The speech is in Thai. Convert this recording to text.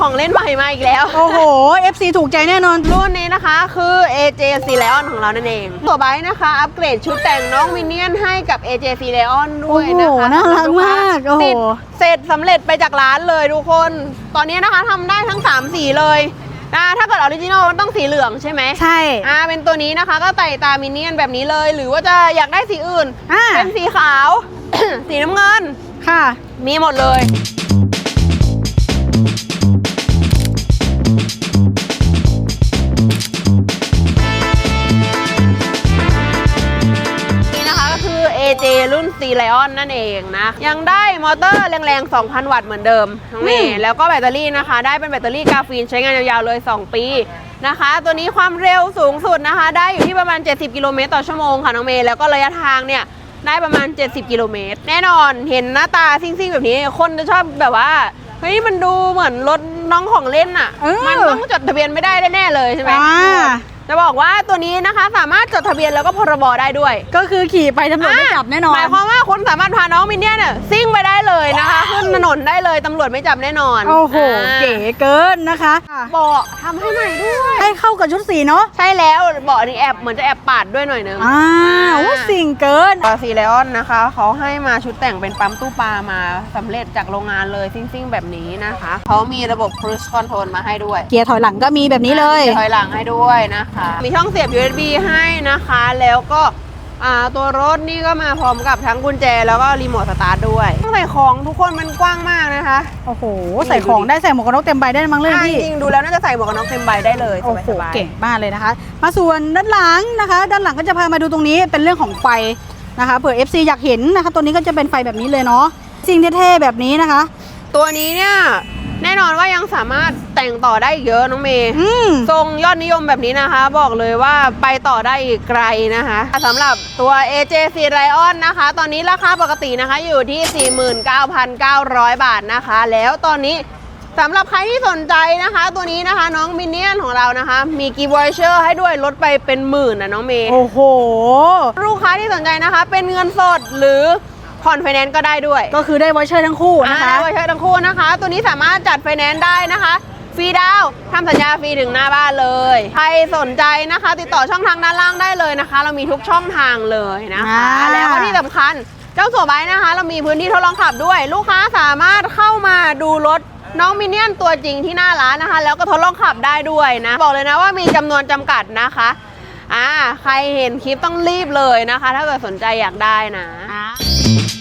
ของเล่นใหม่มาอีกแล้ว โอ้โห FC ถูกใจแน่นอน รุ่นนี้นะคะคือ AJ c l e o n ของเรานั่นเอง ตัวไบค์นะคะ อัปเกรดชุดแต่งน้องวินเนียนให้กับ AJ c l e o n ด้วยนะคะโอ้โหน่ารักมากโอ้โห ติดเสร็จสำเร็จไปจากร้านเลยทุกคน ตอนนี้นะคะทำได้ทั้ง 3 สีเลยนะถ้าเกิดออริจินอลมันต้องสีเหลืองใช่ไหมใช่ อ่าเป็นตัวนี้นะคะก็ใส่ตามินเนี่ยนแบบนี้เลย หรือว่าจะอยากได้สีอื่น อ่า เป็นสีขาว สีน้ำเงิน ค่ะ มีหมดเลย คือ AJ รุ่น C Lion นั่นเองนะ ยังได้มอเตอร์แรงๆ 2,000 วัตต์เหมือนเดิมน้องเมอืย์มแล้วก็แบตเตอรี่นะคะ ได้เป็นแบตเตอรี่กาฟีนใช้งานยาวๆเลย 2 ปีนะคะ ตัวนี้ความเร็วสูงสุดนะคะ ได้อยู่ที่ประมาณ 70 กิโลเมตรต่อชั่วโมงค่ะน้องเมย์แล้วก็ระยะทางเนี่ยได้ประมาณ 70 กิโลเมตร แน่นอนเห็นหน้าตาซิ่งๆ แบบนี้คนจะชอบแบบว่าเฮ้ยมันดูเหมือนรถน้องของเล่นอะเออมันต้องจดทะเบียนไม่ได้แน่ๆเลยใช่ไหมอ่า จะบอกว่าตัวนี้นะคะสามารถจดทะเบียนแล้วก็พรบได้ด้วย ก็คือขี่ไปตำรวจไม่จับแน่นอน หมายความว่าคุณสามารถพาน้องมินเนี่ยเนี่ยซิ่งไปได้เลยนะคะขึ้นถนนได้เลยตำรวจไม่จับแน่นอนโอ้โหาเก๋เกินนะคะเบาะทำให้ใหม่ด้วยให้เข้ากับชุดสีเนาะใช่แล้วเบาะนี่แอบเหมือนจะแอบปาดด้วยหน่อยนึงอ่าโอ้สิ่งเกินปาซีเลออนนะคะเขาให้มาชุดแต่งเป็นปั๊มตู้ปลามาสำเร็จจากโรงงานเลยซิ่งๆแบบนี้นะคะเขามีระบบ cruise control มาให้ด้วย เกียร์ถอยหลังก็มีแบบนี้เลยมีถอยหลังให้ด้วยนะคะมีช่องเสียบ USB ให้นะคะ แล้วก็อ่าตัวรถนี่ก็มาพร้อมกับทั้งกุญแจแล้วก็รีโมทสตาร์ทด้วยต้องใส่ของทุกคนมันกว้างมากนะคะ โอ้โห ใส่ของได้ใส่หมวกกันน็อกเต็มใบได้มั้งเลยอ่าจพี่ริงๆดูแล้วน่าจะใส่หมวกกันน็อกเต็มใบได้เลยโอ้โหสบายๆเก่งมากเลยนะคะ มาส่วนด้านหลังนะคะ ด้านหลังก็จะพามาดูตรงนี้เป็นเรื่องของไฟนะคะเผื่อ FC อยากเห็นนะคะ ตัวนี้ก็จะเป็นไฟแบบนี้เลยเนาะสิ่งเท่ๆแบบนี้นะคะ ตัวนี้เนี่ย แน่นอนว่ายังสามารถแต่งต่อได้อีกเยอะน้องเมย์อืม ทรงยอดนิยมแบบนี้นะคะ บอกเลยว่าไปต่อได้อีกไกลนะคะสำหรับตัว AJ c Lion นะคะ ตอนนี้ราคาปกตินะคะอยู่ที่ 49,900 บาทนะคะ แล้วตอนนี้สำหรับใครที่สนใจนะคะ ตัวนี้นะคะน้องมินเนี่ยนของเรานะคะ มีกีบอยเชอร์ให้ด้วยลดไปเป็นหมื่นนะน้องเมย์ โอ้โห ลูกค้าที่สนใจนะคะ เป็นเงินสดหรือ ผ่อนไฟแนนซ์ก็ได้ด้วยก็คือได้วอเชอร์ทั้งคู่นะคะอ่าได้ไว้ใช้ทั้งคู่นะคะ ตัวนี้สามารถจัดไฟแนนซ์ได้นะคะฟรีดาวน์ทำสัญญาฟรีถึงหน้าบ้านเลย ใครสนใจนะคะ ติดต่อช่องทางด้านล่างได้เลยนะคะ เรามีทุกช่องทางเลยนะคะอ่าแล้วก็ที่สำคัญเจ้าสัวไบค์นะคะ เรามีพื้นที่ทดลองขับด้วย ลูกค้าสามารถเข้ามาดูรถน้องมินเนี่ยนตัวจริงที่หน้าร้านนะคะ แล้วก็ทดลองขับได้ด้วยนะ บอกเลยนะว่ามีจำนวนจำกัดนะคะอ่าใครเห็นคลิปต้องรีบเลยนะคะ ถ้าเกิดสนใจอยากได้นะ thank you